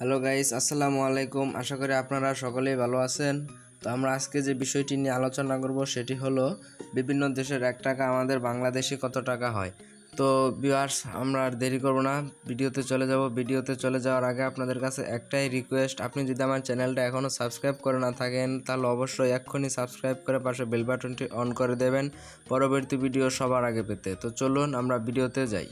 Hello guys আসসালামু আলাইকুম আশা করি আপনারা সকলেই ভালো আছেন। তো আমরা আজকে যে বিষয়টি নিয়ে আলোচনা করব, সেটি হলো, বিভিন্ন দেশের এক টাকা আমাদের বাংলাদেশে কত টাকা হয়? তো ভিউয়ার্স আমরা আর দেরি করব না। ভিডিওতে চলে যাব। ভিডিওতে চলে যাওয়ার আগে আপনাদের কাছে একটাই রিকোয়েস্ট আপনি যদি আমার চ্যানেলটা এখনও সাবস্ক্রাইব করে না থাকেন, তাহলে অবশ্যই এক্ষুনি সাবস্ক্রাইব করে পাশে বেল বাটনটি অন করে দেবেন, পরবর্তী ভিডিও সবার আগে পেতে। তো চলুন আমরা ভিডিওতে যাই।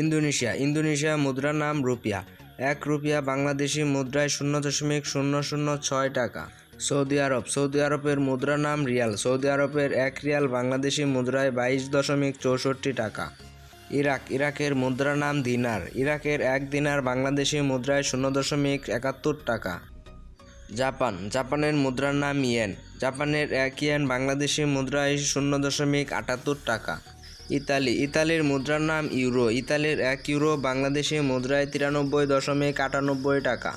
ইন্দোনেশিয়া। ইন্দোনেশিয়া মুদ্রার নাম রুপিয়া। এক রুপিয়া বাংলাদেশি মুদ্রায় শূন্য দশমিক শূন্য শূন্য ছয় টাকা। সৌদি আরব, সৌদি আরবের মুদ্রার নাম রিয়াল, সৌদি আরবের এক রিয়াল বাংলাদেশি মুদ্রায় বাইশ দশমিক চৌষট্টি টাকা। ইরাক, ইরাকের মুদ্রার নাম দিনার, ইরাকের এক দিনার বাংলাদেশি মুদ্রায় শূন্য দশমিক একাত্তর টাকা। জাপান, জাপানের মুদ্রার নাম ইয়েন, জাপানের এক ইয়েন বাংলাদেশি মুদ্রায় শূন্য দশমিক আটাত্তর টাকা। ইতালি। ইতালির মুদ্রার নাম ইউরো। ইতালির এক ইউরো বাংলাদেশি মুদ্রায় তিরানব্বই দশমিক আটানব্বই টাকা।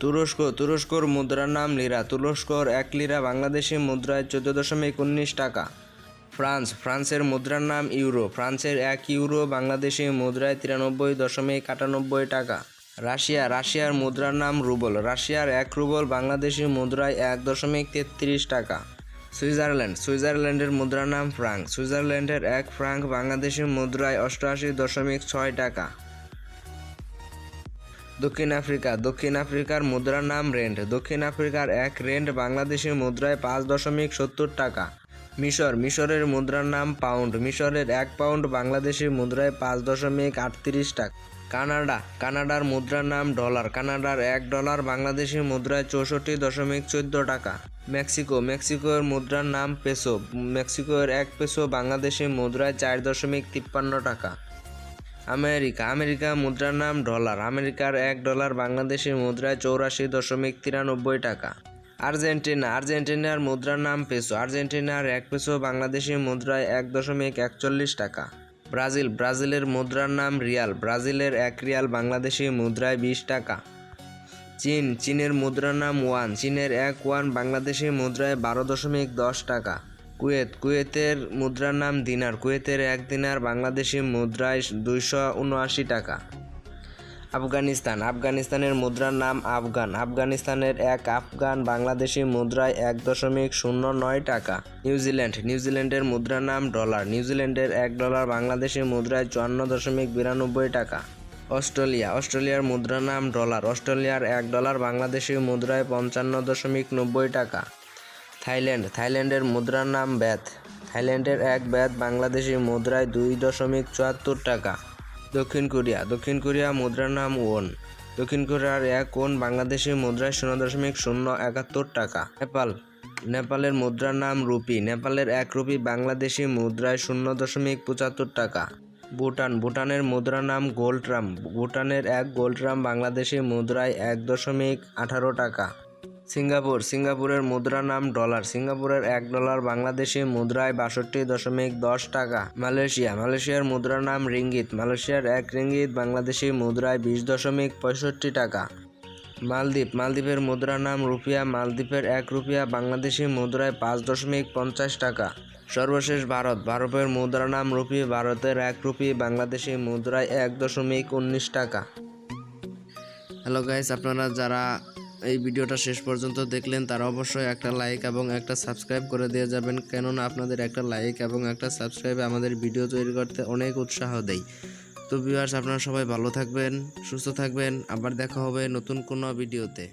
তুরস্ক। তুরস্কর মুদ্রার নাম লিরা। তুরস্কর এক লিরা বাংলাদেশি মুদ্রায় চোদ্দ দশমিক উনিশ টাকা। ফ্রান্স। ফ্রান্সের মুদ্রার নাম ইউরো। ফ্রান্সের এক ইউরো বাংলাদেশি মুদ্রায় তিরানব্বই দশমিক আটানব্বই টাকা। রাশিয়া। রাশিয়ার মুদ্রার নাম রুবল। রাশিয়ার এক রুবল বাংলাদেশি মুদ্রায় এক দশমিক তেত্রিশ টাকা। সুইজারল্যান্ড। সুইজারল্যান্ডের মুদ্রার নাম ফ্রাঙ্ক। সুইজারল্যান্ডের এক ফ্রাঙ্ক বাংলাদেশি মুদ্রায় অষ্টআশি দশমিক ছয় টাকা। দক্ষিণ আফ্রিকা। দক্ষিণ আফ্রিকার মুদ্রার নাম রেন্ড দক্ষিণ আফ্রিকার এক রেন্ড বাংলাদেশি মুদ্রায় পাঁচ দশমিক সত্তর টাকা। মিশর। মিশরের মুদ্রার নাম পাউন্ড। মিশরের এক পাউন্ড বাংলাদেশি মুদ্রায় পাঁচ দশমিক আটত্রিশ টাকা। কানাডা। কানাডার মুদ্রার নাম ডলার। কানাডার এক ডলার, বাংলাদেশি মুদ্রায় চৌষট্টি দশমিক চোদ্দ টাকা। মেক্সিকো। মেক্সিকোর মুদ্রার নাম পেসো। মেক্সিকোর এক পেসো, বাংলাদেশি মুদ্রায় চার দশমিক তিপ্পান্ন টাকা। আমেরিকা। আমেরিকা মুদ্রার নাম ডলার। আমেরিকার এক ডলার, বাংলাদেশি মুদ্রায় চৌরাশি দশমিক তিরানব্বই টাকা। আর্জেন্টিনা। আর্জেন্টিনার মুদ্রার নাম পেসো। আর্জেন্টিনার এক পেসো, বাংলাদেশি মুদ্রায় এক দশমিক একচল্লিশ টাকা। ব্রাজিল। ব্রাজিলের মুদ্রার নাম রিয়াল। ব্রাজিলের এক রিয়াল বাংলাদেশি মুদ্রায় বিশ টাকা। চীন। চীনের মুদ্রার নাম ওয়ান। চীনের এক ওয়ান বাংলাদেশি মুদ্রায় বারো দশমিক দশ টাকা। কুয়েত। কুয়েতের মুদ্রার নাম দিনার। কুয়েতের এক দিনার বাংলাদেশি মুদ্রায় দুইশো উনআশি টাকা। আফগানিস্তান। আফগানিস্তানের মুদ্রার নাম আফগান। আফগানিস্তানের এক আফগান বাংলাদেশি মুদ্রায় এক দশমিক শূন্য নয় টাকা। নিউজিল্যান্ড নিউজিল্যান্ডের মুদ্রার নাম ডলার। নিউজিল্যান্ডের এক ডলার বাংলাদেশি মুদ্রায় চুয়ান্ন দশমিক বিরানব্বই টাকা। অস্ট্রেলিয়া। অস্ট্রেলিয়ার মুদ্রার নাম ডলার। অস্ট্রেলিয়ার এক ডলার বাংলাদেশি মুদ্রায় পঞ্চান্ন দশমিক নব্বই টাকা। থাইল্যান্ড। থাইল্যান্ডের মুদ্রার নাম ব্যাথ। থাইল্যান্ডের এক ব্যাথ বাংলাদেশি মুদ্রায় দুই দশমিক চুয়াত্তর টাকা। দক্ষিণ কোরিয়া। দক্ষিণ কোরিয়া মুদ্রার নাম ওন। দক্ষিণ কোরিয়ার এক ওন বাংলাদেশি মুদ্রায় শূন্য দশমিক শূন্য একাত্তর টাকা। নেপাল। নেপালের মুদ্রার নাম রুপি। নেপালের এক রুপি বাংলাদেশি মুদ্রায় শূন্য দশমিক পঁচাত্তর টাকা। ভুটান। ভুটানের মুদ্রার নাম গোল্ডরাম। ভুটানের এক গোল্ডরাম বাংলাদেশি মুদ্রায় এক দশমিক আঠারো টাকা। সিঙ্গাপুর। সিঙ্গাপুরের মুদ্রার নাম ডলার। সিঙ্গাপুরের এক ডলার বাংলাদেশি মুদ্রায় বাষট্টি দশমিক দশ টাকা। মালয়েশিয়া। মালয়েশিয়ার মুদ্রার নাম রিঙ্গিত। মালয়েশিয়ার এক রিঙ্গিত বাংলাদেশি মুদ্রায় বিশ দশমিক পঁয়ষট্টি টাকা। মালদ্বীপ। মালদ্বীপের মুদ্রার নাম রুপিয়া। মালদ্বীপের এক রুপিয়া বাংলাদেশি মুদ্রায় পাঁচ দশমিক পঞ্চাশ টাকা। সর্বশেষ ভারত। ভারতের মুদ্রার নাম রুপি। ভারতের এক রুপি বাংলাদেশি মুদ্রায় এক দশমিক উনিশ টাকা। হ্যালো গাইস আপনারা যারা এই ভিডিওটা শেষ পর্যন্ত দেখলেন, তারা অবশ্যই একটা লাইক এবং একটা সাবস্ক্রাইব করে দিয়ে যাবেন। কেননা আপনাদের একটা লাইক এবং একটা সাবস্ক্রাইব আমাদের ভিডিও তৈরি করতে অনেক উৎসাহ দেয়। তো ভিউয়ার্স আপনারা সবাই ভালো থাকবেন, সুস্থ থাকবেন। আবার দেখা হবে নতুন কোনো ভিডিওতে